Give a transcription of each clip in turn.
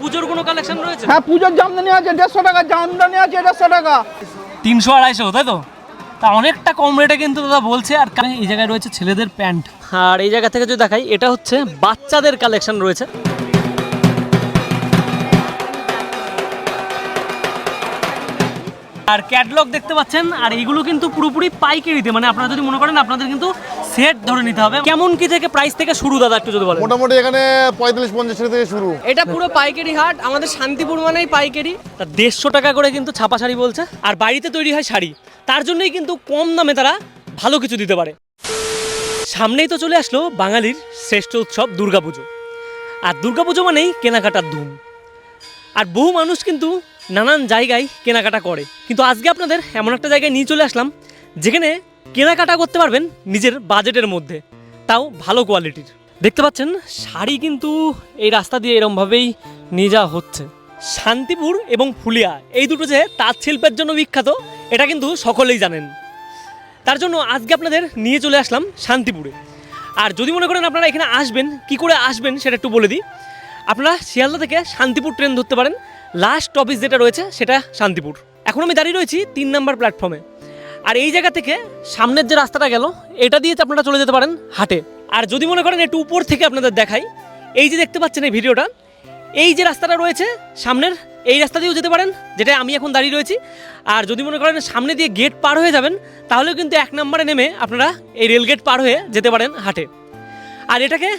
পুজোর কোনো কালেকশন রয়েছে? হ্যাঁ পুজোর জামদানি আছে দেড়শো টাকা জামদানি আছে দেড়শো টাকা। তিনশো আড়াইশো তাই তো? তা অনেকটা কম রেটে কিন্তু দাদা বলছে আর এই জায়গায় রয়েছে ছেলেদের প্যান্ট। আর এই জায়গা থেকে যদি দেখাই এটা হচ্ছে বাচ্চাদের কালেকশন রয়েছে। আর ক্যাটলগ দেখতে পাচ্ছেন আর এগুলো কিন্তু পুরোপুরি পাইকারিতে মানে আপনারা যদি মনে করেন আপনাদের কিন্তু সেট ধরে নিতে হবে। কেমন কি থেকে প্রাইস থেকে শুরু দাদা একটু যদি বলেন? মোটামুটি এখানে পঁয়তাল্লিশ পঞ্চাশ থেকে শুরু। এটা পুরো পাইকারি হাট আমাদের শান্তিপুর মানেই পাইকারি। তা দেড়শো টাকা করে কিন্তু ছাপা শাড়ি বলছে আর বাড়িতে তৈরি হয় শাড়ি। তার জন্যই কিন্তু কম দামে তারা ভালো কিছু দিতে পারে। সামনেই তো চলে আসলো বাঙালির শ্রেষ্ঠ উৎসব দুর্গাপুজো। আর দুর্গাপুজো মানেই কেনাকাটার ধুম। আর বহু মানুষ কিন্তু নানান জায়গায় কেনাকাটা করে। কিন্তু আজকে আপনাদের এমন একটা জায়গায় নিয়ে চলে আসলাম, যেখানে কেনাকাটা করতে পারবেন নিজের বাজেটের মধ্যে, তাও ভালো কোয়ালিটির। দেখতে পাচ্ছেন, শাড়ি কিন্তু এই রাস্তা দিয়ে এরমভাবেই নিয়ে যাওয়া হচ্ছে। শান্তিপুর এবং ফুলিয়া, এই দুটো যে তাঁত শিল্পের জন্য বিখ্যাত, এটা কিন্তু সকলেই জানেন। তার জন্য আজকে আপনাদের নিয়ে চলে আসলাম শান্তিপুরে। আর যদি মনে করেন আপনারা এখানে আসবেন, কি করে আসবেন সেটা একটু বলে দিই। আপনারা শিয়ালদা থেকে শান্তিপুর ট্রেন ধরতে পারেন লাস্ট অফিস যেটা রয়েছে, সেটা শান্তিপুর। এখন আমি দাঁড়িয়ে রয়েছি তিন নম্বর প্ল্যাটফর্মে আর এই জায়গা থেকে সামনের যে রাস্তাটা গেল, এটা দিয়ে আপনারা চলে যেতে পারেন হাটে। আর যদি মনে করেন একটু উপর থেকে আপনাদের দেখাই, এই যে দেখতে পাচ্ছেন এই ভিডিওটা, এই যে রাস্তাটা রয়েছে সামনের, এই রাস্তা দিয়েও যেতে পারেন, যেটা আমি এখন দাঁড়িয়ে রয়েছি। আর যদি মনে করেন সামনে দিয়ে গেট পার হয়ে যাবেন তাহলেও কিন্তু এক নম্বরে নেমে আপনারা এই রেল গেট পার হয়ে যেতে পারেন হাটে। আর এটাকে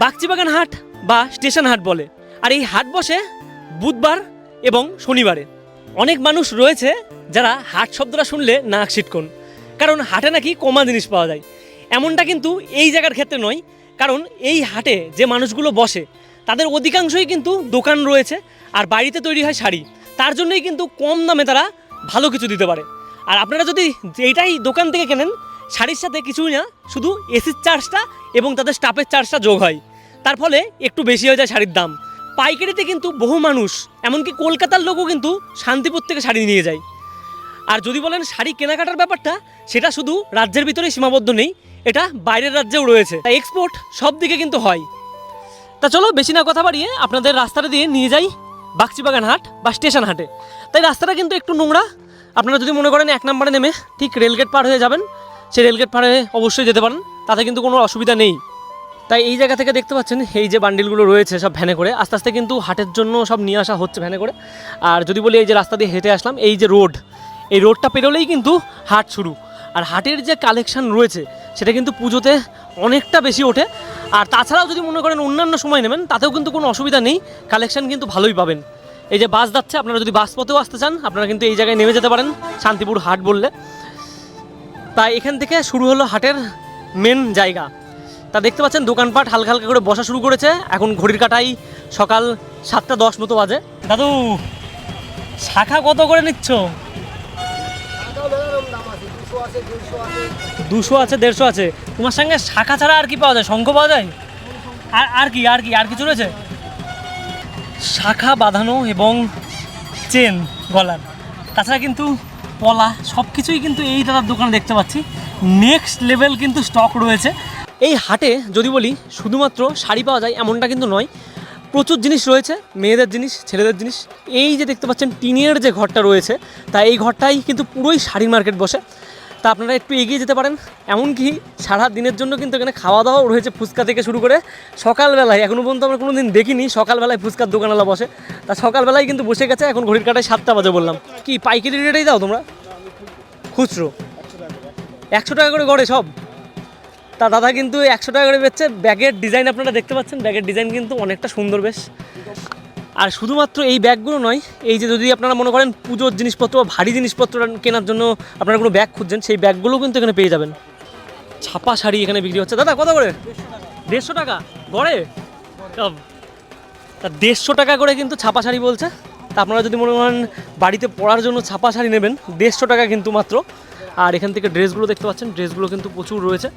বাগচিবাগান হাট বা স্টেশন হাট বলে। আর এই হাট বসে বুধবার এবং শনিবারে। অনেক মানুষ রয়েছে যারা হাট শব্দটা শুনলে নাক ছিটকন কারণ হাটে নাকি কমা জিনিস পাওয়া যায়। এমনটা কিন্তু এই জায়গার ক্ষেত্রে নয়, কারণ এই হাটে যে মানুষগুলো বসে, তাদের অধিকাংশই কিন্তু দোকান রয়েছে আর বাড়িতে তৈরি হয় শাড়ি। তার জন্যই কিন্তু কম দামে তারা ভালো কিছু দিতে পারে। আর আপনারা যদি এইটাই দোকান থেকে কেনেন, শাড়ির সাথে কিছুই না, শুধু এসির চার্জটা এবং তাদের স্টাফের চার্জটা যোগ হয়। তার ফলে একটু বেশি হয়ে যায় শাড়ির দাম। পাইকারিতে কিন্তু বহু মানুষ, এমনকি কলকাতার লোকও কিন্তু শান্তিপুর থেকে শাড়ি নিয়ে যায়। আর যদি বলেন শাড়ি কেনাকাটার ব্যাপারটা, সেটা শুধু রাজ্যের ভিতরেই সীমাবদ্ধ নেই, এটা বাইরের রাজ্যেও রয়েছে। এক্সপোর্ট সব দিকে কিন্তু হয়। তা চলো, বেশি না কথা বাড়িয়ে আপনাদের রাস্তাটা দিয়ে নিয়ে যাই বাগচিবাগান হাট বা স্টেশন হাটে। তাই রাস্তাটা কিন্তু একটু নোংরা। আপনারা যদি মনে করেন এক নম্বরে নেমে ঠিক রেলগেট পার হয়ে যাবেন, সেই রেলগেট পার হয়ে অবশ্যই যেতে পারেন, তাতে কিন্তু কোনো অসুবিধা নেই। তাই এই জায়গা থেকে দেখতে পাচ্ছেন, এই যে বান্ডিলগুলো রয়েছে সব ভ্যানে করে, আস্তে আস্তে কিন্তু হাটের জন্য সব নিয়ে আসা হচ্ছে ভ্যানে করে। আর যদি বলি এই যে রাস্তা দিয়ে হেঁটে আসলাম, এই যে রোড, এই রোডটা পেরোলেই কিন্তু হাট শুরু। আর হাটের যে কালেকশন রয়েছে, সেটা কিন্তু পুজোতে অনেকটা বেশি ওঠে। আর তাছাড়াও যদি মনে করেন অন্যান্য সময় নেবেন, তাতেও কিন্তু কোনো অসুবিধা নেই, কালেকশন কিন্তু ভালোই পাবেন। এই যে বাস যাচ্ছে, আপনারা যদি বাস পথেও আসতে চান, আপনারা কিন্তু এই জায়গায় নেমে যেতে পারেন, শান্তিপুর হাট বললে। তাই এখান থেকে শুরু হলো হাটের মেন জায়গা। তা দেখতে পাচ্ছেন, দোকানপাট হালকা হালকা করে বসা শুরু করেছে। এখন ঘড়ির কাটাই সকাল সাতটা দশ মতো বাজে। দাদু, শাখা কত করে নিচ্ছ? দুশো আছে, দেড়শো আছে। তোমার সঙ্গে শাখা ছাড়া আর কি পাওয়া যায়? শঙ্খ পাওয়া যায়? আর আর কি আর কি, আর কিছু রয়েছে? শাখা, বাঁধানো এবং চেন গলার। তাছাড়া কিন্তু পলা সব কিছুই কিন্তু এই দাদার দোকানে দেখতে পাচ্ছি। নেক্সট লেভেল কিন্তু স্টক রয়েছে। এই হাটে যদি বলি শুধুমাত্র শাড়ি পাওয়া যায় এমনটা কিন্তু নয়। প্রচুর জিনিস রয়েছে, মেয়েদের জিনিস, ছেলেদের জিনিস। এই যে দেখতে পাচ্ছেন টিনের যে ঘরটা রয়েছে, তা এই ঘরটাই কিন্তু পুরোই শাড়ির মার্কেট বসে। তা আপনারা একটু এগিয়ে যেতে পারেন, এমনকি সারা দিনের জন্য কিন্তু এখানে খাওয়া দাওয়াও রয়েছে ফুচকা থেকে শুরু করে। সকালবেলায় এখনও পর্যন্ত আমরা কোনো দিন দেখিনি, সকালবেলায় ফুচকার দোকানওয়ালা বসে। তা সকালবেলায় কিন্তু বসে গেছে, এখন ঘড়ির কাটায় সাতটা বাজে বললাম। কি, পাইকারি রেটেই দাও তোমরা? খুচরো। একশো টাকা করে গড়ে সব? তা দাদা কিন্তু একশো টাকা করে বেচছে। ব্যাগের ডিজাইন আপনারা দেখতে পাচ্ছেন, ব্যাগের ডিজাইন কিন্তু অনেকটা সুন্দর বেশ। আর শুধুমাত্র এই ব্যাগগুলো নয়, এই যে যদি আপনারা মনে করেন পুজোর জিনিসপত্র বা ভারী জিনিসপত্র কেনার জন্য আপনারা কোনো ব্যাগ খুঁজছেন, সেই ব্যাগগুলোও কিন্তু এখানে পেয়ে যাবেন। ছাপা শাড়ি এখানে বিক্রি হচ্ছে। দাদা, কত করে? দেড়শো টাকা। গড়ে? তা দেড়শো টাকা করে কিন্তু ছাপা শাড়ি বলছে। তা আপনারা যদি মনে করেন বাড়িতে পরার জন্য ছাপা শাড়ি নেবেন, দেড়শো টাকা কিন্তু মাত্র। আর এখান থেকে ড্রেসগুলো দেখতে পাচ্ছেন, ড্রেসগুলো কিন্তু প্রচুর রয়েছে।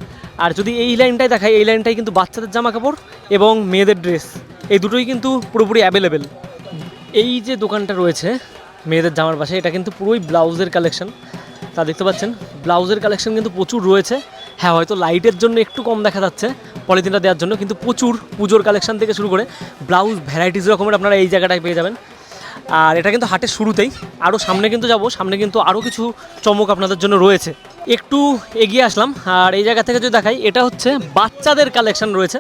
আর যদি এই লাইনটাই দেখায় এই লাইনটাই কিন্তু বাচ্চাদের জামা কাপড় এবং মেয়েদের ড্রেস। এই দুটোই কিন্তু পুরোপুরি অ্যাভেলেবেল এই যে দোকানটা রয়েছে মেয়েদের জামার পাশে, এটা কিন্তু পুরোই ব্লাউজের কালেকশন তা দেখতে পাচ্ছেন, ব্লাউজের কালেকশন কিন্তু প্রচুর রয়েছে। হ্যাঁ হয়তো লাইটের জন্য একটু কম দেখা যাচ্ছে পলিথিনটা দেওয়ার জন্য, কিন্তু প্রচুর পুজোর কালেকশন থেকে শুরু করে ব্লাউজ ভ্যারাইটিস রকমের আপনারা এই জায়গাটায় পেয়ে যাবেন। আর এটা কিন্তু হাটের শুরুতেই। আরও সামনে কিন্তু যাব, সামনে কিন্তু আরও কিছু চমক আপনাদের জন্য রয়েছে। একটু এগিয়ে আসলাম। আর এই জায়গা থেকে যদি দেখাই, এটা হচ্ছে বাচ্চাদের কালেকশন রয়েছে।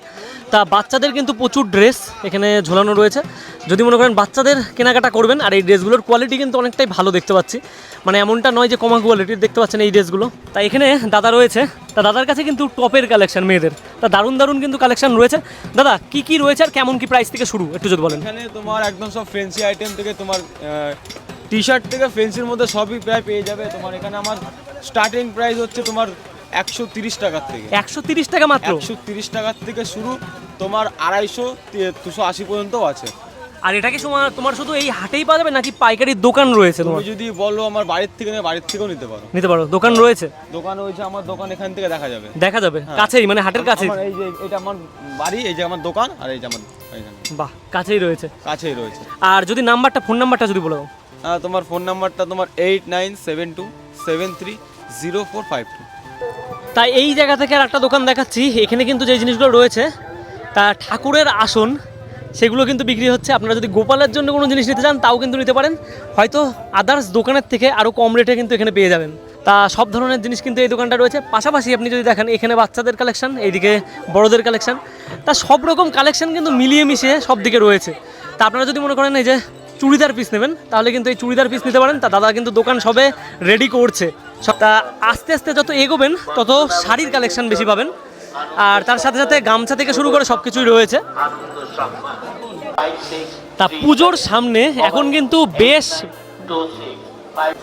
তা বাচ্চাদের কিন্তু প্রচুর ড্রেস এখানে ঝোলানো রয়েছে। যদি মনে করেন বাচ্চাদের কেনাকাটা করবেন, আর এই ড্রেসগুলোর কোয়ালিটি কিন্তু অনেকটাই ভালো দেখতে পাচ্ছি। মানে এমনটা নয় যে কমা কোয়ালিটির দেখতে পাচ্ছেন এই ড্রেসগুলো তা এখানে দাদা রয়েছে। তা দাদার কাছে কিন্তু টপের কালেকশন মেয়েদের। তা দারুণ দারুণ কিন্তু কালেকশন রয়েছে। দাদা, কি কি রয়েছে আর কেমন কি প্রাইস থেকে শুরু? একটু যদি বলেন। এখানে তোমার একদম সব ফেন্সি আইটেম থেকে তোমার টি শার্ট থেকে ফেন্সির মধ্যে সবই প্রায় পেয়ে যাবে। তোমার এখানে আমার স্টার্টিং প্রাইস হচ্ছে তোমার একশো তিরিশ টাকার থেকে। একশো তিরিশ টাকা মাত্র? একশো তিরিশ টাকার থেকে শুরু তোমার আড়াইশো দুশো আশি পর্যন্তও আছে। আর এটা কি তোমার তোমার শুধু এই হাটেই পাওয়া যাবে নাকি পাইকারির দোকান রয়েছে তোমার? তুমি যদি বলো আমার বাড়ির থেকে বাড়ির থেকেও নিতে পারো। নিতে পারো দোকান রয়েছে? দোকান রয়েছে আমার দোকান এখান থেকে দেখা যাবে। দেখা যাবে কাছেই মানে হাটের আমার এই যে এটা আমার বাড়ি এই যে আমার দোকান আর এই যে আমার বাহ কাছেই রয়েছে। কাছেই রয়েছে। আর যদি নাম্বারটা ফোন নাম্বারটা যদি বলো। তোমার ফোন নাম্বারটা তোমার eight nine seven two seven three zero four five two তা এই জায়গা থেকে আর একটা দোকান দেখাচ্ছি। এখানে কিন্তু যে জিনিসগুলো রয়েছে, তা ঠাকুরের আসন, সেগুলো কিন্তু বিক্রি হচ্ছে। আপনারা যদি গোপালের জন্য কোনো জিনিস নিতে চান, তাও কিন্তু নিতে পারেন। হয়তো আদার্স দোকানের থেকে আরও কম রেটে কিন্তু এখানে পেয়ে যাবেন। তা সব ধরনের জিনিস কিন্তু এই দোকানটা রয়েছে। পাশাপাশি আপনি যদি দেখেন, এখানে বাচ্চাদের কালেকশন এইদিকে বড়দের কালেকশন তা সব রকম কালেকশন কিন্তু মিলিয়ে মিশিয়ে সব দিকে রয়েছে। তা আপনারা যদি মনে করেন এই যে চুড়িদার পিস নেবেন, তাহলে কিন্তু এই চুড়িদার পিস নিতে পারেন। তা দাদা কিন্তু দোকান সবে রেডি করছে। তা আস্তে আস্তে যত এগোবেন, তত শাড়ির কালেকশন বেশি পাবেন। আর তার সাথে সাথে গামছা থেকে শুরু করে সব কিছুই রয়েছে। তা পুজোর সামনে এখন কিন্তু বেশ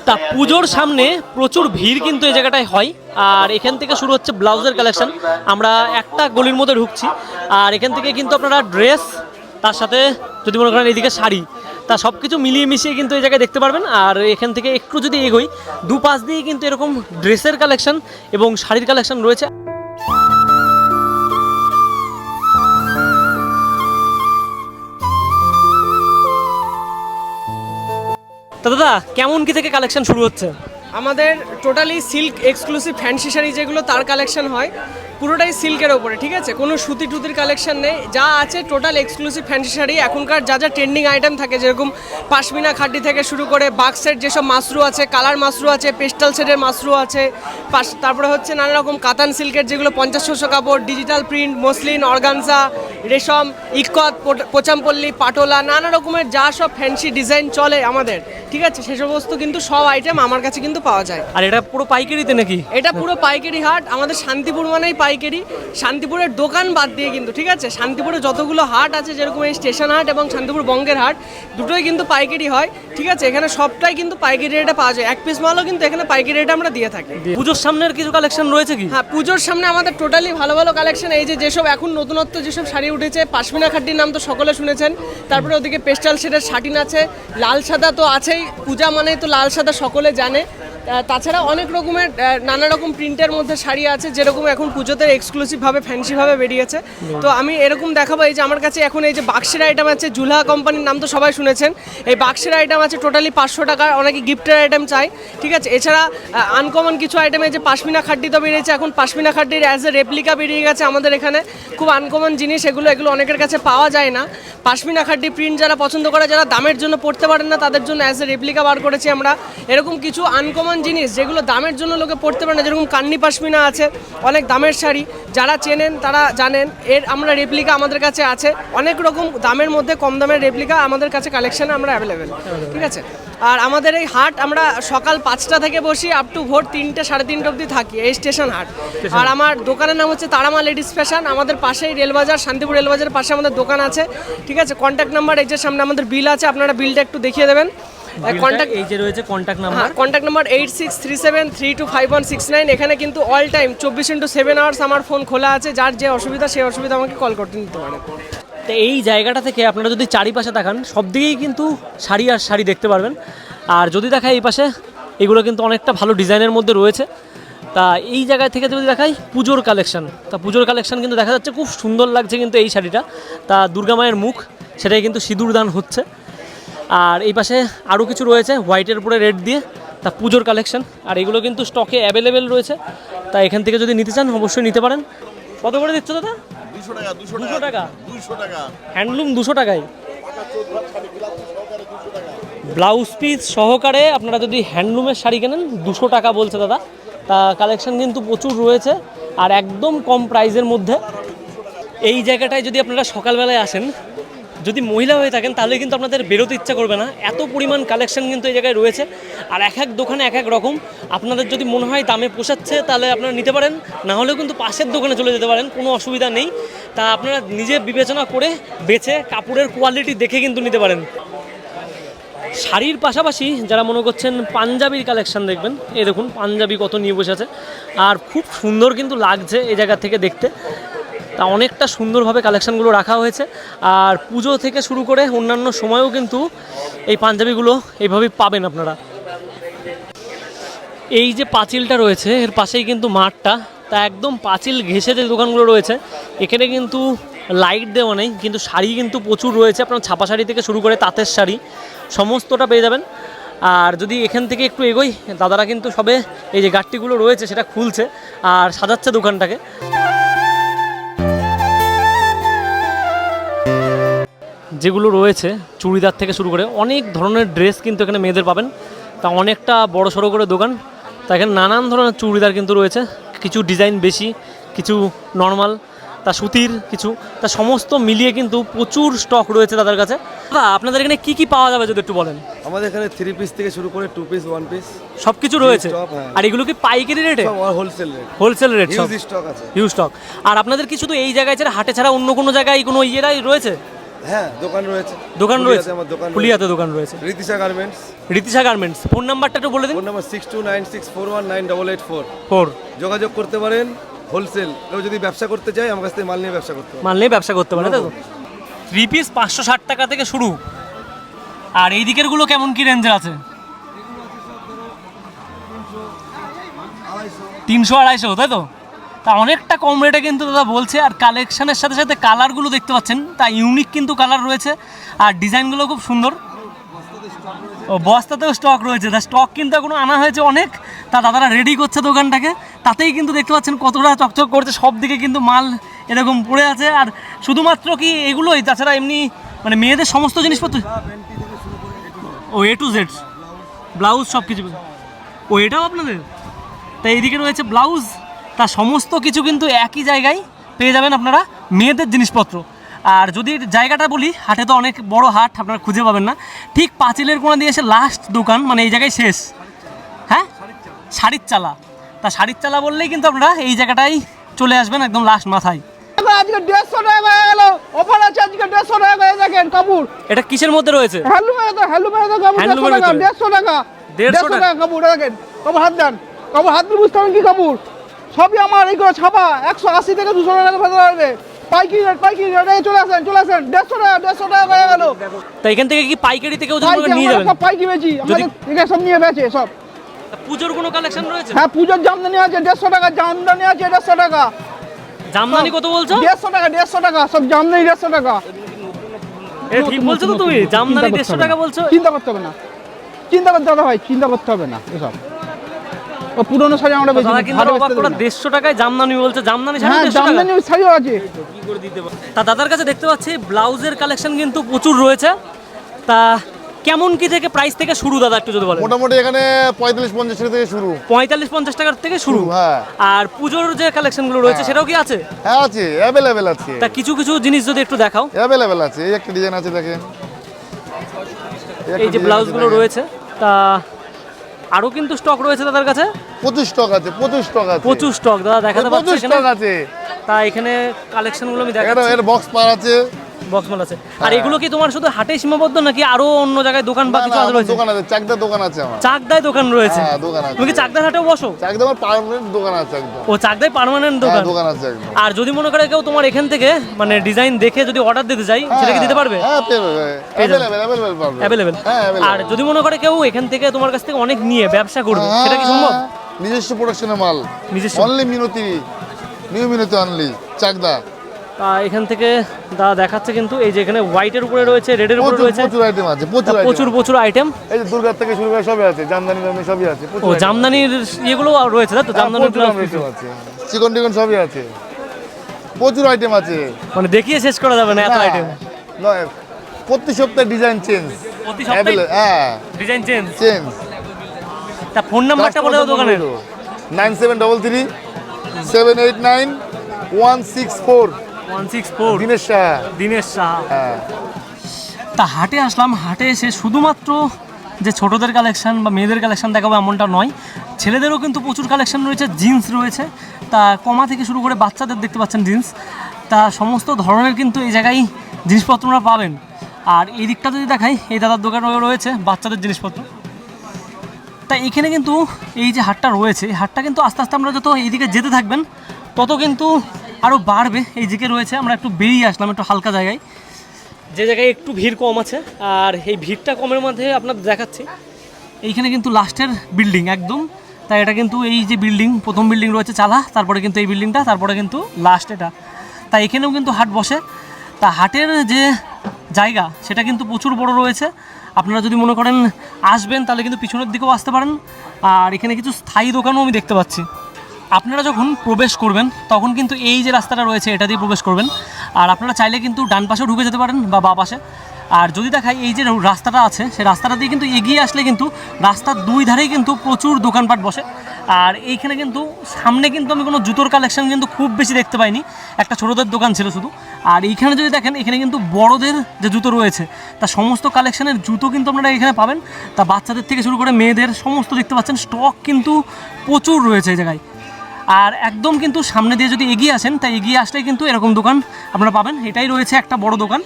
তা পুজোর সামনে প্রচুর ভিড় কিন্তু এই জায়গাটায় হয়। আর এখান থেকে শুরু হচ্ছে ব্লাউজের কালেকশন আমরা একটা গলির মধ্যে ঢুকছি। আর এখান থেকে কিন্তু আপনারা ড্রেস তার সাথে যদি মনে করেন এইদিকে শাড়ি। তা সব কিছু মিলিয়ে মিশিয়ে কিন্তু এই জায়গায় দেখতে পারবেন। আর এখান থেকে একটু যদি এগোই, দু পাশ দিয়ে কিন্তু এরকম ড্রেসের কালেকশন এবং শাড়ির কালেকশন রয়েছে। তা দাদা, কেমন কি থেকে কালেকশন শুরু হচ্ছে? আমাদের totally silk exclusive fancy sari যেগুলো, তার কালেকশন হয়, পুরোটাই সিল্কের ওপরে, ঠিক আছে? কোনো সুতি টুতির কালেকশন নেই। যা আছে টোটাল এক্সক্লুসিভ ফ্যান্সি শাড়ি এখনকার যা যা ট্রেন্ডিং আইটেম থাকে, যেরকম পাশমিনা খাড্ডি থেকে শুরু করে বাক্সের যেসব মাশরু আছে কালার মাশরু আছে পেস্টাল সেটের মাশরু আছে, পাশ তারপরে হচ্ছে নানা রকম কাতান সিল্কের যেগুলো পঞ্চাশ ছশো কাপড় ডিজিটাল প্রিন্ট মসলিন অর্গানজা রেশম ইকত পোচামপল্লী পাটোলা নানা রকমের যা সব ফ্যান্সি ডিজাইন চলে আমাদের ঠিক আছে? সে সমস্ত কিন্তু সব আইটেম আমার কাছে কিন্তু পাওয়া যায়। আর এটা পুরো পাইকারিতে নাকি? এটা পুরো পাইকারি হাট আমাদের শান্তিপুর মানেই পাইকারি। শান্তিপুরের দোকান বাদ দিয়ে কিন্তু ঠিক আছে? শান্তিপুরে যতগুলো হাট আছে যেরকম এই স্টেশন হাট এবং শান্তিপুর বঙ্গের হাট দুটোই কিন্তু পাইকারি হয় ঠিক আছে? এখানে সবটাই কিন্তু পাইকারি রেটে পাওয়া যায়। এক পিস মালও কিন্তু এখানে পাইকারি রেটে আমরা দিয়ে থাকি। পুজোর সামনের কিছু কালেকশন রয়েছে কি? হ্যাঁ পুজোর সামনে আমাদের টোটালি ভালো ভালো কালেকশন এই যে যেসব এখন নতুনত্ব যেসব শাড়ি উঠেছে পাশমিনা খাড্ডির নাম তো সকলে শুনেছেন। তারপরে ওদিকে পেস্টাল শেডের শাটিন আছে, লাল সাদা তো আছেই, পূজা মানেই তো লাল সাদা সকলে জানে। তাছাড়া অনেক রকমের নানা রকম প্রিন্টের মধ্যে শাড়ি আছে যেরকম এখন পুজোতে এক্সক্লুসিভভাবে ফ্যান্সিভাবে বেরিয়েছে। তো আমি এরকম দেখাবো এই যে আমার কাছে এখন এই যে বাক্সের আইটেম আছে জুলহা কোম্পানির নাম তো সবাই শুনেছেন। এই বাক্সের আইটেম আছে টোটালি পাঁচশো টাকার অনেকে গিফটের আইটেম চাই ঠিক আছে? এছাড়া আনকমন কিছু আইটেম এই যে পাশমিনা খাড্ডি তো বেরিয়েছে এখন। পাশমিনা খাড্ডির অ্যাজ এ রেপ্লিকা বেরিয়ে গেছে আমাদের এখানে। খুব আনকমন জিনিস এগুলো এগুলো অনেকের কাছে পাওয়া যায় না। পাশমিনা খাড্ডি প্রিন্ট যারা পছন্দ করে যারা দামের জন্য পড়তে পারেন না তাদের জন্য অ্যাজ এ রেপ্লিকা বার করেছি আমরা। এরকম কিছু আনকমন জিনিস যেগুলো দামের জন্য লোকে পড়তে পারে না যেরকম কান্নি পাশমিনা আছে অনেক দামের শাড়ি যারা চেনেন তারা জানেন এর আমরা রেপ্লিকা আমাদের কাছে আছে। অনেক রকম দামের মধ্যে কম দামের রেপ্লিকা আমাদের কাছে কালেকশনে আমরা অ্যাভেলেবেল ঠিক আছে? আর আমাদের এই হাট আমরা সকাল পাঁচটা থেকে বসি আপ টু ভোর তিনটে সাড়ে তিনটে অবধি থাকি এই স্টেশন হাট। আর আমার দোকানের নাম হচ্ছে তারামা লেডিস ফ্যাশন আমাদের পাশেই রেলবাজার শান্তিপুর রেলবাজারের পাশে আমাদের দোকান আছে। ঠিক আছে? কন্ট্যাক্ট নাম্বার এই যে সামনে আমাদের বিল আছে আপনারা বিলটা একটু দেখিয়ে দেবেন। কন্ট্যাক্ট এই যে রয়েছে contact number contact number eight six three seven three two five one six nine এখানে কিন্তু অল টাইম চব্বিশ ইন্টু সেভেন আওয়ার্স আমার ফোন খোলা আছে। যার যে অসুবিধা সেই অসুবিধা আমাকে কল করতে নিতে পারে। তো এই জায়গাটা থেকে আপনারা যদি চারিপাশে তাকান সব দিকেই কিন্তু শাড়ি আর শাড়ি দেখতে পারবেন। আর যদি দেখায় এই পাশে এগুলো কিন্তু অনেকটা ভালো ডিজাইনের মধ্যে রয়েছে। তা এই জায়গা থেকে যদি দেখাই পুজোর কালেকশন তা পুজোর কালেকশন কিন্তু দেখা যাচ্ছে খুব সুন্দর লাগছে কিন্তু এই শাড়িটা। তা দুর্গা মায়ের মুখ সেটাই কিন্তু সিঁদুর দান হচ্ছে। আর এই পাশে আরও কিছু রয়েছে হোয়াইটের উপরে রেড দিয়ে তা পুজোর কালেকশন আর এগুলো কিন্তু স্টকে অ্যাভেলেবেল রয়েছে। তা এখান থেকে যদি নিতে চান অবশ্যই নিতে পারেন। কত করে দিচ্ছ দাদা? দুশো টাকা দুশো টাকা। দুশো টাকা? হ্যান্ডলুম দুশো টাকায়। ব্লাউজ পিস সহকারে আপনারা যদি হ্যান্ডলুমের শাড়ি কেনেন দুশো টাকা বলছে দাদা। তা কালেকশন কিন্তু প্রচুর রয়েছে। আর একদম কম প্রাইসের মধ্যে। এই জায়গাটায় যদি আপনারা সকালবেলায় আসেন যদি মহিলা হয়ে থাকেন, তাহলে কিন্তু আপনাদের বেরোতে ইচ্ছা করবে না। এত পরিমাণ কালেকশন কিন্তু এই জায়গায় রয়েছে। আর এক এক দোকানে এক এক রকম। আপনাদের যদি মনে হয় দামে পোষাচ্ছে, তাহলে আপনারা নিতে পারেন। না হলেও কিন্তু পাশের দোকানে চলে যেতে পারেন, কোনো অসুবিধা নেই। তা আপনারা নিজে বিবেচনা করে বেছে কাপড়ের কোয়ালিটি দেখে কিন্তু নিতে পারেন। শাড়ির পাশাপাশি যারা মনে করছেন পাঞ্জাবির কালেকশন দেখবেন, এই দেখুন, পাঞ্জাবি কত নিয়ে বসে আছে। আর খুব সুন্দর কিন্তু লাগছে এই জায়গা থেকে দেখতে। তা অনেকটা সুন্দরভাবে কালেকশানগুলো রাখা হয়েছে। আর পুজো থেকে শুরু করে অন্যান্য সময়েও কিন্তু এই পাঞ্জাবিগুলো এইভাবেই পাবেন আপনারা। এই যে পাঁচিলটা রয়েছে, এর পাশেই কিন্তু মাঠটা, তা একদম পাঁচিল ঘেঁষে যে দোকানগুলো রয়েছে, এখানে কিন্তু লাইট দেওয়া নেই, কিন্তু শাড়ি কিন্তু প্রচুর রয়েছে। আপনার ছাপা শাড়ি থেকে শুরু করে তাঁতের শাড়ি, সমস্তটা পেয়ে যাবেন। আর যদি এখান থেকে একটু এগোই, দাদারা কিন্তু সবে এই যে গাড়িগুলো রয়েছে, সেটা খুলছে আর সাজাচ্ছে দোকানটাকে। যেগুলো রয়েছে চুড়িদার থেকে শুরু করে অনেক ধরনের ড্রেস কিন্তু এখানে মেয়েদের পাবেন। তা অনেকটা বড় সড়ো করে দোকান। তা এখানে নানান ধরনের চুড়িদার কিন্তু রয়েছে। কিছু ডিজাইন বেশি কিছু নর্মাল তা সুতির কিছু। তা সমস্ত মিলিয়ে কিন্তু প্রচুর স্টক রয়েছে তাদের কাছে। দাদা আপনাদের এখানে কি কি পাওয়া যাবে যদি একটু বলেন? আমাদের এখানে থ্রি পিস থেকে শুরু করে টু পিস ওয়ান পিস সব কিছু রয়েছে হ্যাঁ। আর এগুলো কি পাইকারি রেটে wholesale rate wholesale rate huge stock আছে। হিউজ স্টক আর আপনাদের কি শুধু এই জায়গায় ছাড়া হাটে ছাড়া অন্য কোনো জায়গায় কোনো ইয়েরাই রয়েছে? হ্যাঁ দোকান রয়েছে। দোকান রয়েছে? আমার দোকান ফুলিয়াতে দোকান রয়েছে। Ritisha garments. Ritisha garments. Phone নাম্বারটা একটু বলে দিন। Phone number six two nine six four one nine double eight four four. যোগাযোগ করতে পারেন হোলসেল। কেউ যদি ব্যবসা করতে চায় আমার কাছ থেকে মাল নিয়ে ব্যবসা করতে পারে মানলেই ব্যবসা করতে পারে তো? থ্রি পিস পাঁচশো ষাট টাকা থেকে শুরু। আর এই দিকেরগুলো কেমন কি রেঞ্জের আছে? তিনশো আড়াইশো তাই তো? তা অনেকটা কম রেটে কিন্তু দাদা বলছে। আর কালেকশনের সাথে সাথে কালারগুলো দেখতে পাচ্ছেন। তা ইউনিক কিন্তু কালার রয়েছে। আর ডিজাইনগুলো খুব সুন্দর। ও, বস্তাতেও স্টক রয়েছে। তা স্টক কিন্তু এখনও আনা হয়েছে অনেক। তা দাদারা রেডি করছে দোকানটাকে। তাতেই কিন্তু দেখতে পাচ্ছেন কতটা চকচক করছে। সব দিকে কিন্তু মাল এরকম পড়ে আছে। আর শুধুমাত্র কি এগুলোই? তাছাড়া এমনি মানে মেয়েদের সমস্ত জিনিসপত্র? ও এ টু জেড ব্লাউজ সব কিছু ও, এটাও আপনাদের? তা এইদিকে রয়েছে ব্লাউজ তা সমস্ত কিছু কিন্তু একই জায়গায় পেয়ে যাবেন আপনারা মেয়েদের জিনিসপত্র। আর যদি জায়গাটা বলি হাটে তো অনেক বড় হাট আপনারা খুঁজে পাবেন না। ঠিক পাঁচিলের কোণা দিয়ে এসে লাস্ট দোকান মানে এই জায়গায় শেষ। হ্যাঁ? শাড়ির চালা। তা শাড়ির চালা বললেই কিন্তু আপনারা এই জায়গাটাই চলে আসবেন একদম লাস্ট মাথায়। আজকে দেড়শো টাকা হয়ে গেল। অফার আছে আজকে দেড়শো টাকা করে দেখেন কাপড়। এটা কিসের মধ্যে রয়েছে? হ্যান্ডলুমের তো হ্যান্ডলুমের তো কাপড় দেড়শো টাকা? দেড়শো টাকা 150 দেড়শো টাকা? টাকা কাপড় দেখেন কাপড় হাত দেন কাপড় হাত দিয়ে বুঝতে কি কাপড়? সবই আমার এইগুলো ছাপা। একশো আশি থেকে দুশো টাকা ভেতরে আসবে পাইকারি রেট পাইকারি রেট এই চলে আসেন চলে আসেন। দেড়শো টাকা দেড়শো টাকা হয়ে গেল। তা এখান থেকে কি পাইকারি পাইকারি নিয়ে আমরা যাবেন? সব পাইকারি বেচি। আমাদের এখানে সব নিয়ে বেচে সব। পুজোর কোনো কালেকশন রয়েছে? হ্যাঁ পুজোর জামদানি আছে দেড়শো টাকা জামদানি আছে দেড়শো টাকা। জামদানি কত বলছো? দেড়শো টাকা দেড়শো টাকা সব জামদানি দেড়শো টাকা। এটা ঠিক বলছো তো তুমি? জামদানি দেড়শো টাকা বলছো? চিন্তা করতে হবে না। চিন্তা করতে হবে ভাই চিন্তা করতে হবে না এসব। ও পুরনো শাড়ি আমরা বেশি আরও দেড়শো টাকায় জামদানি বলছে জামদানি শাড়ি হ্যাঁ টাকা। জামদানি শাড়িও আছে। তা দাদার কাছে দেখতে পাচ্ছি ব্লাউজের কালেকশন কিন্তু প্রচুর রয়েছে। তা কেমন কি থেকে প্রাইস থেকে শুরু দাদা একটু যদি বলেন? মোটামুটি এখানে পঁয়তাল্লিশ পঞ্চাশ টাকা থেকে শুরু। পঁয়তাল্লিশ পঞ্চাশ টাকার থেকে শুরু হ্যাঁ। আর পুজোর যে কালেকশনগুলো রয়েছে সেটাও কি আছে? হ্যাঁ আছে অ্যাভেলেবেল আছে। তা কিছু কিছু জিনিস যদি একটু দেখাও। অ্যাভেলেবেল আছে এই একটা ডিজাইন আছে দেখেন। এই যে ব্লাউজগুলো রয়েছে তা আরও কিন্তু স্টক রয়েছে দাদার কাছে? প্রচুর স্টক আছে প্রচুর স্টক আছে। প্রচুর স্টক দাদা দেখাতে পাচ্ছি প্রচুর স্টক আছে। তা এখানে কালেকশনগুলো আমি দেখা দেখাচ্ছি। এর বক্স পার আছে। বক্স মাল আছে। আর এগুলো কি তোমার শুধু হাটে সীমাবদ্ধ নাকি আরও অন্য জায়গায় দোকান বা কিছু আছে দোকান আছে চাকদার দোকান আছে আমার। চাকদায় দোকান রয়েছে? হ্যাঁ দোকান আছে। তুমি কি চাকদার হাটেও বসো? চাকদা আমার পার্মানেন্ট দোকান আছে একদম। ও চাকদায় পার্মানেন্ট হ্যাঁ দোকান? দোকান আছে একদম। আর যদি মনে করে কেউ তোমার এখান থেকে মানে ডিজাইন দেখে যদি অর্ডার দিতে চাই সেটা কি দিতে পারবে? হ্যাঁ পাবে অ্যাভেলেবেল হ্যাঁ আর যদি মনে করে কেউ এখান থেকে তোমার কাছ থেকে অনেক নিয়ে ব্যবসা করবে সেটা কি সম্ভব? নিজস্ব প্রোডাকশনের মাল। নিজস্ব। Only Minati new Minati only Chakdah. এখান থেকে দাদা দেখাচ্ছে কিন্তু এই যে এখানে হোয়াইটের উপরে রয়েছে রেডের উপরে রয়েছে। প্রচুর আইটেম আছে প্রচুর প্রচুর আইটেম প্রচুর আইটেম এই যে দুর্গার থেকে শুরু করে সবই আছে জামদানি জামদানি সবই আছে ও প্রচুর। জামদানির ইয়েগুলো রয়েছে তাই তো? হ্যাঁ, জামদানির প্রচুর আছে চিকন টিকন সবই আছে। প্রচুর আইটেম আছে। মানে দেখিয়ে শেষ করা যাবে না এত আইটেম নয় প্রতি সপ্তাহে ডিজাইন চেঞ্জ প্রতি সপ্তাহে হ্যাঁ। ডিজাইন চেঞ্জ চেঞ্জ তা ফোন নাম্বারটা বলে দাও দোকানের nine seven double three seven eight nine one six four one six four Dinesh Shah. Dinesh Saha হ্যাঁ। তা হাটে আসলাম হাটে এসে শুধুমাত্র যে ছোটদের কালেকশন বা মেয়েদের কালেকশন দেখাবো এমনটা নয় ছেলেদেরও কিন্তু প্রচুর কালেকশন রয়েছে জিন্স রয়েছে। তা কমা থেকে শুরু করে বাচ্চাদের দেখতে পাচ্ছেন জিন্স তা সমস্ত ধরনের কিন্তু এই জায়গায় জিনিসপত্ররা পাবেন। আর এই দিকটা যদি দেখাই এই দাদার দোকানে রয়েছে বাচ্চাদের জিনিসপত্র। তা এখানে কিন্তু এই যে হাটটা রয়েছে এই হাটটা কিন্তু আস্তে আস্তে আমরা যত এইদিকে যেতে থাকবেন তত কিন্তু আরও বাড়বে। এই দিকে রয়েছে আমরা একটু বেরিয়ে আসলাম একটু হালকা জায়গায়। যে জায়গায় একটু ভিড় কম আছে আর এই ভিড়টা কমের মধ্যে আপনার দেখাচ্ছি। এইখানে কিন্তু লাস্টের বিল্ডিং একদম। তাই এটা কিন্তু এই যে বিল্ডিং প্রথম বিল্ডিং রয়েছে চালা তারপরে কিন্তু এই বিল্ডিংটা তারপরে কিন্তু লাস্ট এটা। তাই এখানেও কিন্তু হাট বসে। তা হাটের যে জায়গা সেটা কিন্তু প্রচুর বড় রয়েছে। আপনারা যদি মনে করেন আসবেন তাহলে কিন্তু পিছনের দিকেও আসতে পারেন। আর এখানে কিছু স্থায়ী দোকানও আমি দেখতে পাচ্ছি। আপনারা যখন প্রবেশ করবেন, তখন কিন্তু এই যে রাস্তাটা রয়েছে, এটা দিয়ে প্রবেশ করবেন। আর আপনারা চাইলে কিন্তু ডান পাশেও ঢুকে যেতে পারেন বা বা পাশে। আর যদি দেখাই এই যে রাস্তাটা আছে সেই রাস্তাটা দিয়ে কিন্তু এগিয়ে আসলে কিন্তু রাস্তার দুই ধারেই কিন্তু প্রচুর দোকানপাট বসে। আর এইখানে কিন্তু সামনে কিন্তু আমি কোনো জুতোর কালেকশন কিন্তু খুব বেশি দেখতে পাইনি। একটা ছোটোদের দোকান ছিল শুধু। আর এইখানে যদি দেখেন, এখানে কিন্তু বড়দের যে জুতো রয়েছে, তা সমস্ত কালেকশনের জুতো কিন্তু আপনারা এখানে পাবেন। তা বাচ্চাদের থেকে শুরু করে মেয়েদের সমস্ত দেখতে পাচ্ছেন স্টক কিন্তু প্রচুর রয়েছে এই জায়গায়। আর একদম কিন্তু সামনে দিয়ে যদি এগিয়ে আসেন, তাই এগিয়ে আসলেই কিন্তু এরকম দোকান আপনারা পাবেন। এটাই রয়েছে একটা বড় দোকান।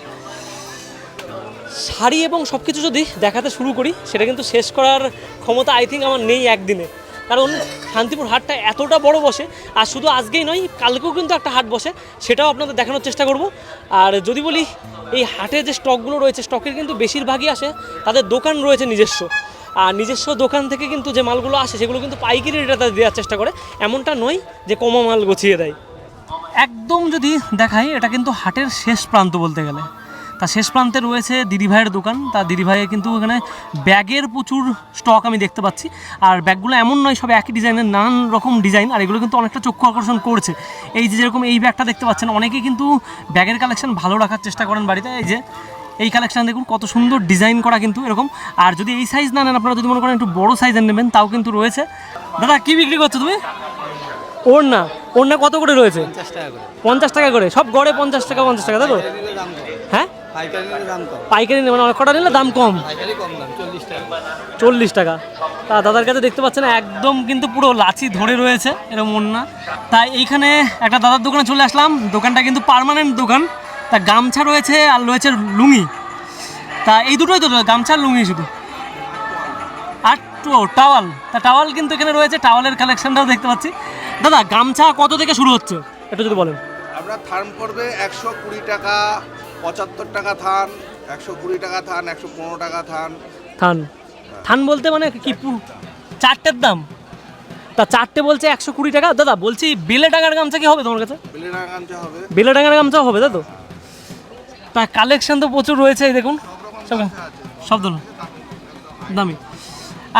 শাড়ি এবং সব কিছু যদি দেখাতে শুরু করি, সেটা কিন্তু শেষ করার ক্ষমতা আই থিঙ্ক আমার নেই একদিনে। কারণ শান্তিপুর হাটটা এতটা বড় বসে, আর শুধু আজকেই নয়, কালকেও কিন্তু একটা হাট বসে, সেটাও আপনাদের দেখানোর চেষ্টা করব। আর যদি বলি, এই হাটে যে স্টকগুলো রয়েছে স্টকের কিন্তু বেশিরভাগই আসে, তাদের দোকান রয়েছে নিজস্ব। নিজস্ব দোকান থেকে কিন্তু যে মালগুলো আসে, সেগুলো কিন্তু পাইকারি রেটে দেওয়ার চেষ্টা করে। এমনটা নয় যে কমা মাল গছিয়ে দেয়। একদম যদি দেখাই, এটা কিন্তু হাটের শেষ প্রান্ত বলতে গেলে। তা শেষ প্রান্তে রয়েছে দিদিভাইয়ের দোকান। তা দিদিভাইয়ের কিন্তু এখানে ব্যাগের প্রচুর স্টক আমি দেখতে পাচ্ছি। আর ব্যাগগুলো এমন নয়, সব একই ডিজাইনের, নানান রকম ডিজাইন। আর এগুলো কিন্তু অনেকটা চক্ষু আকর্ষণ করছে। এই যে যেরকম এই ব্যাগটা দেখতে পাচ্ছেন, অনেকেই কিন্তু ব্যাগের কালেকশন ভালো রাখার চেষ্টা করেন বাড়িতে। এই যে এই কালেকশান দেখুন কত সুন্দর ডিজাইন করা কিন্তু এরকম। আর যদি এই সাইজ না নেন আপনারা যদি মনে করেন একটু বড় সাইজের নেবেন তাও কিন্তু রয়েছে। দাদা কি বিক্রি করছ তুমি? ওর না ওর না কত করে রয়েছে? পঞ্চাশ টাকা করে। সব গড়ে পঞ্চাশ টাকা পঞ্চাশ টাকা তো? হ্যাঁ? পাইকারি মানে অনেক কটা নিলে দাম কম? চল্লিশ টাকা। তা দাদার কাছে দেখতে পাচ্ছেন একদম কিন্তু পুরো লাচি ধরে রয়েছে এরকম না তাই এইখানে একটা দাদার দোকানে চলে আসলাম। দোকানটা কিন্তু পার্মানেন্ট দোকান। তা গামছা রয়েছে আর রয়েছে লুঙ্গি। তা এই দুটোই তো গামছা লুঙ্গি শুধু। আর টাওয়াল তা টাওয়াল কিন্তু এখানে রয়েছে টাওয়ালের কালেকশনটাও দেখতে পাচ্ছি। দাদা গামছা কত থেকে শুরু হচ্ছে? একটু যদি বলেন। আমরা থান পড়বে একশো কুড়ি টাকা পঁচাত্তর টাকা থান একশো কুড়ি টাকা থান একশো পনেরো টাকা থান। থান। থান বলতে মানে কি চারটের দাম? তা চারটে বলছে একশো কুড়ি টাকা। দাদা বলছি বেলে ডাঙার গামছা কি হবে তোমার কাছে? বেলে বেলেনা গামছা হবে। বেলে ডাঙার গামছা হবে তাই তো কালেকশন তো প্রচুর রয়েছে, এই দেখুন। সব সব ধরুন। দামি।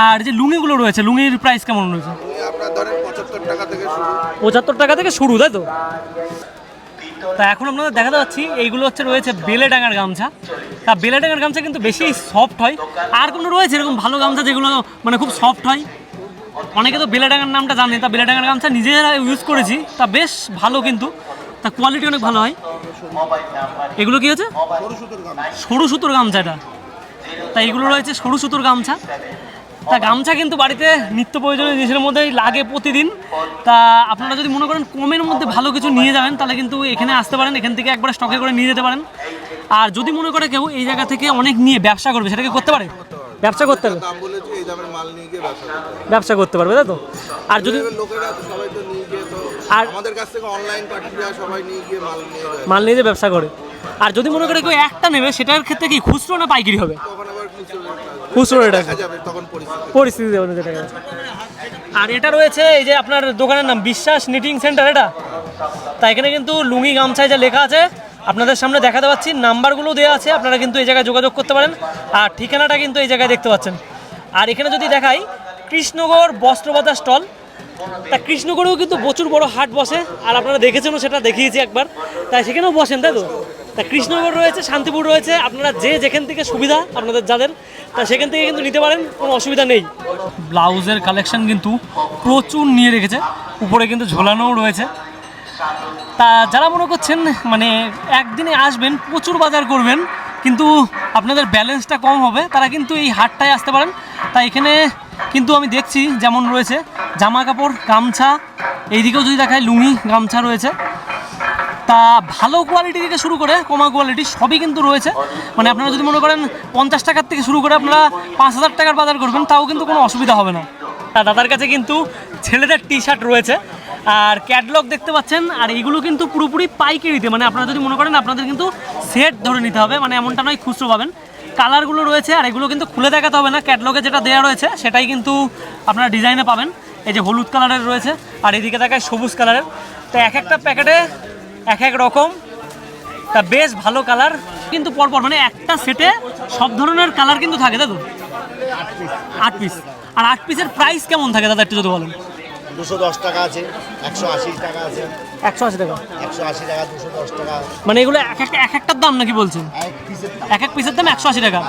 আর যে লুঙ্গিগুলো রয়েছে, লুঙ্গির প্রাইস কেমন রয়েছে? পঁচাত্তর টাকা থেকে শুরু, তাই তো? তা এখন আপনাদের দেখাতে পাচ্ছি এইগুলো হচ্ছে রয়েছে বেলে ডাঙার গামছা। তা বেলে ডাঙার গামছা কিন্তু বেশি সফট হয়। আর কোনো রয়েছে এরকম ভালো গামছা যেগুলো মানে খুব সফট হয়? অনেকে তো বেলেডাঙ্গার নামটা জানে, তা বেলেডাঙ্গার গামছা নিজেরা ইউজ করেছি, তা বেশ ভালো কিন্তু। তা কোয়ালিটি অনেক ভালো হয়। এগুলো কি হচ্ছে? সরু সুতোর গামছা এটা। তা এগুলো রয়েছে সরু সুতোর গামছা। তা গামছা কিন্তু বাড়িতে নিত্য প্রয়োজনীয় জিনিসের মধ্যেই লাগে প্রতিদিন। তা আপনারা যদি মনে করেন কমের মধ্যে ভালো কিছু নিয়ে যাবেন তাহলে কিন্তু এখানে আসতে পারেন এখান থেকে একবার স্টকে করে নিয়ে যেতে পারেন। আর যদি মনে করে কেউ এই জায়গা থেকে অনেক নিয়ে ব্যবসা করবে সেটাকে করতে পারে? ব্যবসা করতে পারবে। গিয়ে ব্যবসা করতে হবে। ব্যবসা করতে পারবে তাই তো? আর যদি লোকেরা সবাই তো নিয়ে আর- আমাদের কাছ থেকে অনলাইন সবাই নিয়ে গিয়ে মাল নিয়ে যায়। মাল নিয়ে যে ব্যবসা করে। আর যদি মনে করে কেউ একটা নেবে সেটার ক্ষেত্রে কি খুচরো না পাইকারি হবে? তখন আবার খুচরো যাবে তখন পরিস্থিতি। দেখা আর এটা রয়েছে এই যে আপনার দোকানের নাম বিশ্বাস নিটিং সেন্টার এটা? তা এখানে কিন্তু লুঙ্গি গামছায় যা লেখা আছে আপনাদের সামনে দেখাতে পাচ্ছি। নাম্বারগুলো দেওয়া আছে আপনারা কিন্তু এই জায়গায় যোগাযোগ করতে পারেন। আর ঠিকানাটা কিন্তু এই জায়গায় দেখতে পাচ্ছেন। আর এখানে যদি দেখাই কৃষ্ণগড় বস্ত্রবাজার স্টল। তা কৃষ্ণগড়েও কিন্তু প্রচুর বড় হাট বসে, আর আপনারা দেখেছেনও সেটা, দেখিয়েছি একবার। তাই সেখানেও বসেন, তাই তো? তা কৃষ্ণগড় রয়েছে, শান্তিপুর রয়েছে, আপনারা যে যেখান থেকে সুবিধা, আপনাদের যাদের, তা সেখান থেকে কিন্তু নিতে পারেন, কোনো অসুবিধা নেই। ব্লাউজের কালেকশন কিন্তু প্রচুর নিয়ে রেখেছে, উপরে কিন্তু ঝোলানোও রয়েছে। তা যারা মনে করছেন মানে একদিনে আসবেন, প্রচুর বাজার করবেন, কিন্তু আপনাদের ব্যালেন্সটা কম হবে, তারা কিন্তু এই হাটটায় আসতে পারেন। তাই এখানে কিন্তু আমি দেখছি যেমন রয়েছে জামা কাপড় গামছা, এইদিকেও যদি দেখায় লুঙ্গি, গামছা রয়েছে। তা ভালো কোয়ালিটি থেকে শুরু করে কমা কোয়ালিটি সবই কিন্তু রয়েছে। মানে আপনারা যদি মনে করেন পঞ্চাশ টাকার থেকে শুরু করে আপনারা পাঁচ হাজার টাকার বাজার করবেন, তাও কিন্তু কোনো অসুবিধা হবে না। তা দাদার কাছে কিন্তু ছেলেদের টি শার্ট রয়েছে। আর ক্যাটলগ দেখতে পাচ্ছেন, আর এইগুলো কিন্তু পুরোপুরি পাইকারিতে মানে আপনারা যদি মনে করেন আপনাদের কিন্তু সেট ধরে নিতে হবে মানে এমনটা নয় খুচরো পাবেন। কালারগুলো রয়েছে আর এগুলো কিন্তু খুলে দেখাতে হবে না। ক্যাটলগে যেটা দেওয়া রয়েছে, সেটাই কিন্তু আপনারা ডিজাইনে পাবেন। এই যে হলুদ কালারের রয়েছে, আর এদিকে দেখায় সবুজ কালারের। তো এক একটা প্যাকেটে এক এক রকম। তা বেশ ভালো কালার। কিন্তু পরপর মানে একটা সেটে সব ধরনের কালার কিন্তু থাকে দাদু আট পিস আর আট পিসের প্রাইস কেমন থাকে, দাদা, একটু যদি বলেন? দুশো দশ টাকা আছে একশো আশি টাকা আছে। একশো আশি টাকা? একশো আশি টাকা দুশো দশ টাকা। মানে এগুলো এক একটা এক একটার দাম নাকি বলছেন? এক এক পিসের দাম। একশো আশি টাকা।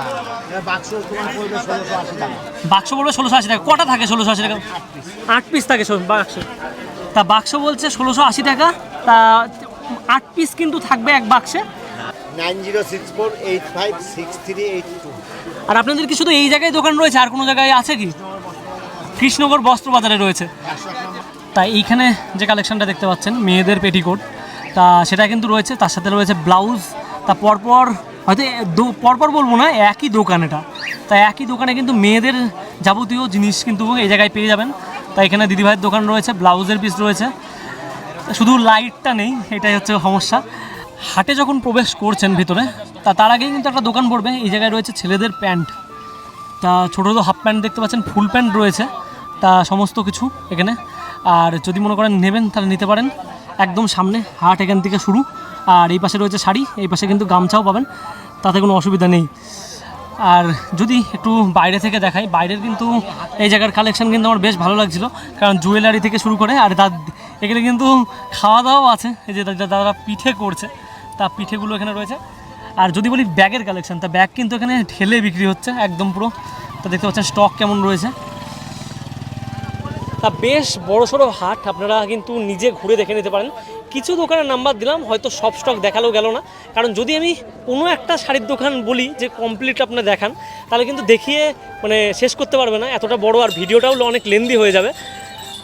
বাক্স পড়বে ষোলোশো আশি টাকা। বাক্স বলবে ষোলোশো আশি টাকা। কটা থাকে ষোলোশো আশি টাকা? আট পিস থাকে বাক্স। তা বাক্স বলছে ষোলোশো আশি টাকা। তা আট পিস কিন্তু থাকবে এক বাক্সে। Nine zero six four eight five six three eight two. আর আপনাদের কি শুধু এই জায়গায় দোকান রয়েছে? আর কোনো জায়গায় আছে কি? কৃষ্ণগড় বস্ত্র বাজারে রয়েছে। তাই এইখানে যে কালেকশনটা দেখতে পাচ্ছেন, মেয়েদের পেটিকোট তা সেটা কিন্তু রয়েছে, তার সাথে রয়েছে ব্লাউজ তা পরপর, হয়তো পরপর বলব না, একই দোকান এটা। তাই একই দোকানে কিন্তু মেয়েদের যাবতীয় জিনিস কিন্তু এই জায়গায় পেয়ে যাবেন। তাই এখানে দিদিভাইয়ের দোকান রয়েছে ব্লাউজের পিস রয়েছে। শুধু লাইটটা নেই, এটাই হচ্ছে সমস্যা। হাটে যখন প্রবেশ করছেন ভিতরে, তা তার আগেই কিন্তু একটা দোকান পড়বে, এই জায়গায় রয়েছে ছেলেদের প্যান্ট। তা ছোটো ছোটো হাফ প্যান্ট দেখতে পাচ্ছেন ফুল প্যান্ট রয়েছে। তা সমস্ত কিছু এখানে। আর যদি মনে করেন নেবেন, তাহলে নিতে পারেন। একদম সামনে, হাট এখান থেকে শুরু। আর এই পাশে রয়েছে শাড়ি, এই পাশে কিন্তু গামছাও পাবেন। তাতে কোনো অসুবিধা নেই। আর যদি একটু বাইরে থেকে দেখাই, বাইরের কিন্তু এই জায়গার কালেকশন কিন্তু আমার বেশ ভালো লাগছিল। কারণ জুয়েলারি থেকে শুরু করে, আর তার এখানে কিন্তু খাওয়া দাওয়াও আছে। এই যে দাদারা পিঠে করছে, তা পিঠেগুলো এখানে রয়েছে। আর যদি বলি ব্যাগের কালেকশন তা ব্যাগ কিন্তু এখানে ঢেলে বিক্রি হচ্ছে, একদম পুরো। তা দেখতে পাচ্ছেন স্টক কেমন রয়েছে। বেশ বড় সড়ো হাট, আপনারা কিন্তু নিজে ঘুরে দেখে নিতে পারেন। কিছু দোকানের নাম্বার দিলাম, হয়তো সব স্টক দেখাল গেল না। কারণ যদি আমি কোনো একটা শাড়ির দোকান বলি যে কমপ্লিট আপনার দেখান, তাহলে কিন্তু দেখিয়ে মানে শেষ করতে পারবে না। এতটা বড় আর ভিডিওটাও অনেক লেন্দি হয়ে যাবে।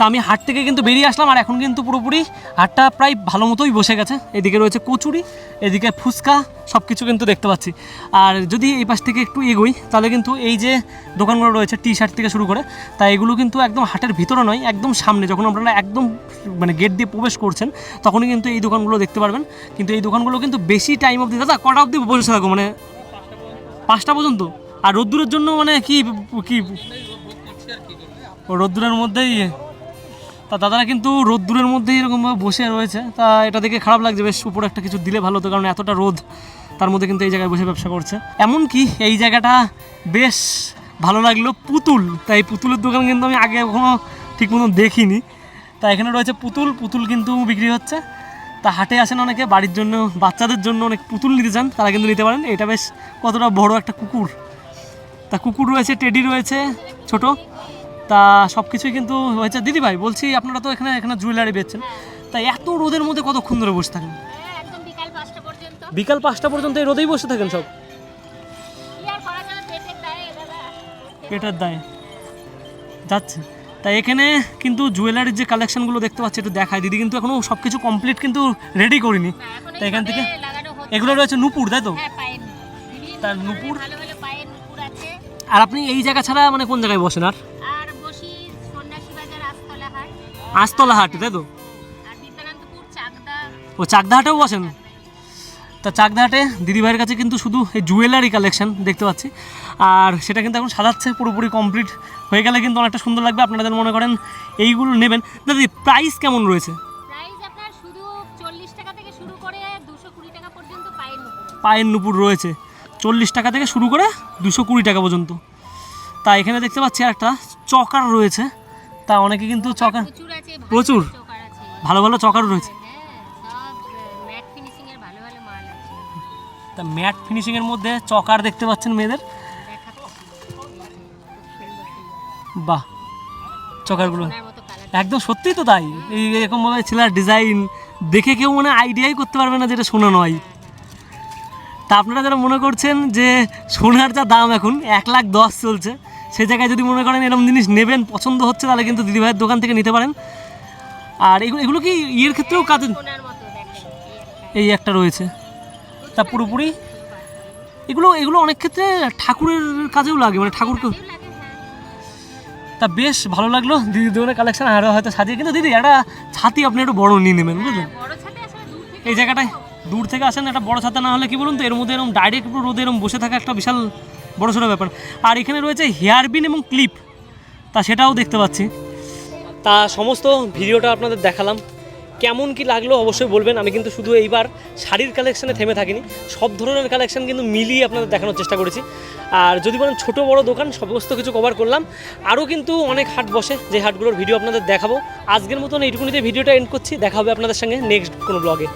তা আমি হাট থেকে কিন্তু বেরিয়ে আসলাম আর এখন কিন্তু পুরোপুরি হাটটা প্রায় ভালো মতোই বসে গেছে। এদিকে রয়েছে কচুরি, এদিকে ফুচকা সব কিছু কিন্তু দেখতে পাচ্ছি। আর যদি এই পাশ থেকে একটু এগোই, তাহলে কিন্তু এই যে দোকানগুলো রয়েছে টি শার্ট থেকে শুরু করে, তা এগুলো কিন্তু একদম হাটের ভিতরে নয়, একদম সামনে। যখন আপনারা একদম মানে গেট দিয়ে প্রবেশ করছেন, তখনই কিন্তু এই দোকানগুলো দেখতে পারবেন। কিন্তু এই দোকানগুলো কিন্তু বেশি টাইম অবধি, দাদা, কটা অবধি বসে থাকো? মানে পাঁচটা পর্যন্ত? আর রোদ্দুরের জন্য মানে কি কি? রোদ্দুরের মধ্যেই তা দাদারা কিন্তু রোদ্দুরের মধ্যেই এরকমভাবে বসে রয়েছে। তা এটা দেখে খারাপ লাগছে, বেশ উপরে একটা কিছু দিলে ভালো হতো, কারণ এতটা রোদ তার মধ্যে কিন্তু এই জায়গায় বসে ব্যবসা করছে। এমনকি এই জায়গাটা বেশ ভালো লাগল পুতুল। তাই পুতুলের দোকান কিন্তু আমি আগে কখনো ঠিক মতন দেখিনি। তা এখানে রয়েছে পুতুল পুতুল কিন্তু বিক্রি হচ্ছে। তা হাটে আসেন অনেকে, বাড়ির জন্য, বাচ্চাদের জন্য অনেক পুতুল নিতে চান, তারা কিন্তু নিতে পারেন। এটা বেশ কতটা বড় একটা কুকুর। তা কুকুর রয়েছে, টেডি রয়েছে, ছোট। তা সব কিছুই কিন্তু হয়েছে। দিদি ভাই বলছি আপনারা তো এখানে এখানে জুয়েলারি বেচছেন। তা এত রোদের মধ্যে কতক্ষণ ধরে বসে থাকেন? বিকাল পাঁচটা পর্যন্ত। এই রোদেই বসে থাকেন সব? পেটের দায়ে যাচ্ছে। তাই এখানে কিন্তু জুয়েলারির যে কালেকশনগুলো দেখতে পাচ্ছি একটু দেখায় দিদি কিন্তু এখনও সব কিছু কমপ্লিট কিন্তু রেডি করিনি। তা এখান থেকে এগুলো রয়েছে নুপুর তাই তো? হ্যাঁ তার নুপুর? আর আপনি এই জায়গা ছাড়া মানে কোন জায়গায় বসেন আর? আস্তলা হাটে তাই তো? বিদ্যানন্দপুর চাকদা ও চাকদাহাটেও বসেন? তা চাকদাহাটে দিদিভাইয়ের কাছে কিন্তু শুধু এই জুয়েলারি কালেকশন দেখতে পাচ্ছি। আর সেটা কিন্তু এখন সাজাচ্ছে পুরোপুরি কমপ্লিট হয়ে গেলে কিন্তু অনেকটা সুন্দর লাগবে আপনাদের মনে করেন এইগুলো নেবেন। দাদি প্রাইস কেমন রয়েছে? আপনার পায়ের নুপুর। পায়ের নুপুর রয়েছে। চল্লিশ টাকা থেকে শুরু করে দুশো কুড়ি টাকা পর্যন্ত। তা এখানে দেখতে পাচ্ছি একটা চকার রয়েছে। তা অনেকে কিন্তু চকার প্রচুর। ভালো ভালো চকারও রয়েছে। তা ম্যাট ফিনিশিংয়ের মধ্যে চকার দেখতে পাচ্ছেন মেয়েদের? বাহ, চকারগুলো। একদম সত্যিই তো তাই। এই এরকমভাবে ছেলের ডিজাইন দেখে কেউ মানে আইডিয়াই করতে পারবে না যেটা সোনা নয়। তা আপনারা যারা মনে করছেন যে সোনার যা দাম এখন, এক লাখ দশ চলছে, সে জায়গায় যদি মনে করেন এরকম জিনিস নেবেন, পছন্দ হচ্ছে, তাহলে কিন্তু দিদিভাইয়ের দোকান থেকে নিতে পারেন। আর এগুলো এগুলো কি ইয়ের ক্ষেত্রেও কাজে এই একটা রয়েছে। তা পুরোপুরি? এগুলো এগুলো অনেক ক্ষেত্রে ঠাকুরের কাজেও লাগে মানে ঠাকুরকে হ্যাঁ। তা বেশ ভালো লাগল। দিদি দোকানের কালেকশন আরও হয়তো সাজিয়ে কিন্তু দিদি একটা ছাতি আপনি একটু বড় নিয়ে নেবেন বুঝলেন? থেকে এই জায়গাটায় দূর থেকে আসেন একটা বড় ছাতা না হলে কি বলুন তো এর মধ্যে এরকম ডাইরেক্ট পুরো রোদে এরকম বসে থাকা একটা বিশাল বড় সড়ো ব্যাপার। আর এখানে রয়েছে হেয়ার বিন এবং ক্লিপ। তা সেটাও দেখতে পাচ্ছি। তা সমস্ত ভিডিওটা আপনাদের দেখালাম। কেমন কি লাগল অবশ্যই বলবেন, আমি কিন্তু শুধু এইবার শাড়ির কালেকশানে থেমে থাকিনি, সব ধরনের কালেকশান কিন্তু মিলিয়ে আপনাদের দেখানোর চেষ্টা করেছি। আর যদি বলেন ছোট বড় দোকান, সমস্ত কিছু কভার করলাম। আরও কিন্তু অনেক হাট বসে, যে হাটগুলোর ভিডিও আপনাদের দেখাবো। আজকের মতন এইটুকুনিতে ভিডিওটা এন্ড করছি, দেখা হবে আপনাদের সঙ্গে নেক্সট কোনো ব্লগে